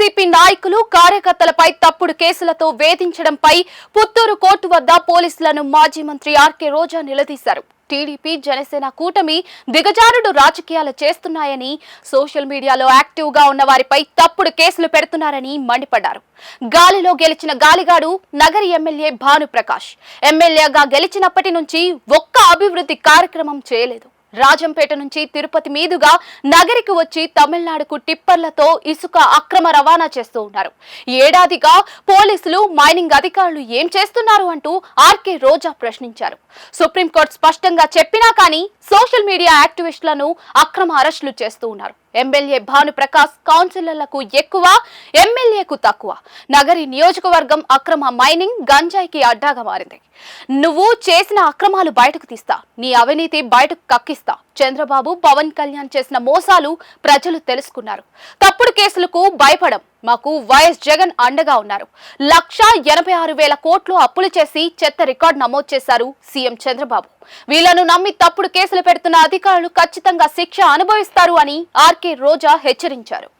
YCP నాయకులు కార్యకర్తలపై తప్పుడు కేసులతో వేధించడంపై పుత్తూరు కోర్టు వద్ద పోలీసులను మాజీ మంత్రి ఆర్కే రోజా నిలదీశారు. టీడీపీ జనసేన కూటమి దిగజారుడు రాజకీయాలు చేస్తున్నాయని సోషల్ మీడియాలో యాక్టివ్గా ఉన్న వారిపై తప్పుడు కేసులు పెడుతున్నారని మండిపడ్డారు. గాలిలో గెలిచిన గాలిగాడు నగరి ఎమ్మెల్యే భానుప్రకాష్. ఎమ్మెల్యేగా గెలిచినప్పటి నుంచి ఒక్క అభివృద్ధి కార్యక్రమం చేయలేదు. రాజంపేట నుంచి తిరుపతి మీదుగా నగరికి వచ్చి తమిళనాడుకు టిప్పర్లతో ఇసుక అక్రమ రవాణా చేస్తూ ఉన్నారు. ఏడాదిగా పోలీసులు మైనింగ్ అధికారులు ఏం చేస్తున్నారు అంటూ ఆర్కే రోజా ప్రశ్నించారు. సుప్రీంకోర్టు స్పష్టంగా చెప్పినా కానీ సోషల్ మీడియా యాక్టివిస్టులను అక్రమ అరెస్టులు చేస్తూ ఉన్నారు. ఎమ్మెల్యే భానుప్రకాష్ కౌన్సిలర్లకు ఎక్కువ ఎమ్మెల్యేకు తక్కువ. నగరి నియోజకవర్గం అక్రమ మైనింగ్ గంజాయికి అడ్డాగా మారింది. నువ్వు చేసిన అక్రమాలు బయటకు తీస్తా. నీ అవినీతి బయటకు కక్కిస్తా. చంద్రబాబు పవన్ కళ్యాణ్ చేసిన మోసాలు ప్రజలు తెలుసుకున్నారు. తప్పుడు కేసులకు భయపడం మాకు వైఎస్ జగన్ అండగా ఉన్నారు. లక్షా ఎనభై ఆరు వేల కోట్లు అప్పులు చేసి చెత్త రికార్డు నమోదు చేశారు సీఎం చంద్రబాబు. వీళ్ళను నమ్మి తప్పుడు కేసులు పెడుతున్న అధికారులు ఖచ్చితంగా శిక్ష అనుభవిస్తారు అని ఆర్కే రోజా హెచ్చరించారు.